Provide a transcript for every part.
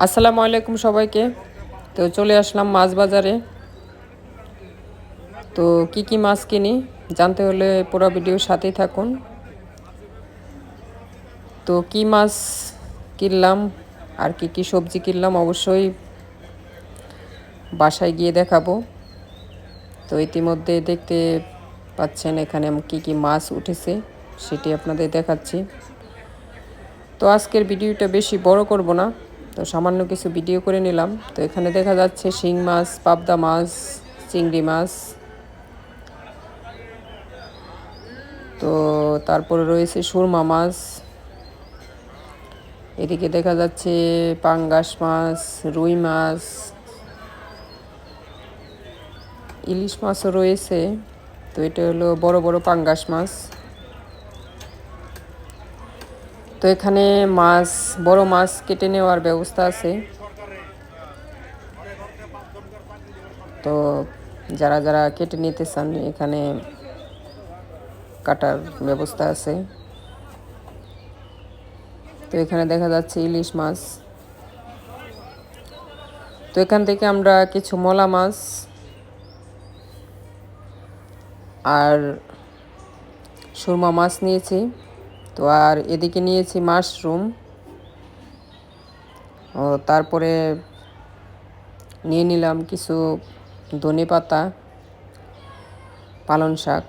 আসসালামু আলাইকুম সবাইকে। তো চলে আসলাম মাছ বাজারে। তো কি কি মাছ কিনি জানতে হলে পুরো ভিডিওর সাথেই থাকুন। তো কি মাছ কিনলাম, আর কি কি সবজি কিনলাম অবশ্যই বাসায় গিয়ে দেখাবো। তো ইতিমধ্যে দেখতে পাচ্ছেন এখানে কি কি মাছ উঠেছে, সেটি আপনাদের দেখাচ্ছি। তো আজকের ভিডিওটা বেশি বড় করব না। তো সামান্য কিছু ভিডিও করে নিলাম। তো এখানে দেখা যাচ্ছে শিং মাছ, পাবদা মাছ, চিংড়ি মাছ। তো তারপরে রয়েছে সুরমা মাছ। এদিকে দেখা যাচ্ছে পাঙ্গাস মাছ, রুই মাছ। ইলিশ মাছও রয়েছে। তো এটা হলো বড় বড় পাঙ্গাস মাছ। তো এখানে মাছ, বড় মাছ কেটে নেওয়ার ব্যবস্থা আছে। তো যারা যারা কেটে নিতে চান, এখানে কাটার ব্যবস্থা আছে। তো এখানে দেখা যাচ্ছে ইলিশ মাছ। তো এখান থেকে আমরা কিছু মলা মাছ আর সুরমা মাছ নিয়েছি। তো আর এদিকে নিয়েছি মাশরুম। ও তারপরে নিয়ে নিলাম কিছু ধনে পাতা পালন শাক।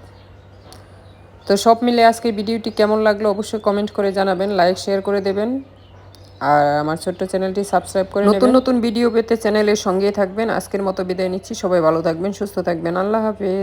তো সব মিলে আজকে ভিডিওটি কেমন লাগল অবশ্যই কমেন্ট করে জানাবেন লাইক শেয়ার করে দেবেন। আর আমার ছোট্ট চ্যানেলটি সাবস্ক্রাইব করে নতুন নতুন ভিডিও পেতে চ্যানেলের সঙ্গেই থাকবেন। আজকের মতো বিদায় নিচ্ছি। সবাই ভালো থাকবেন সুস্থ থাকবেন। আল্লাহ হাফেজ।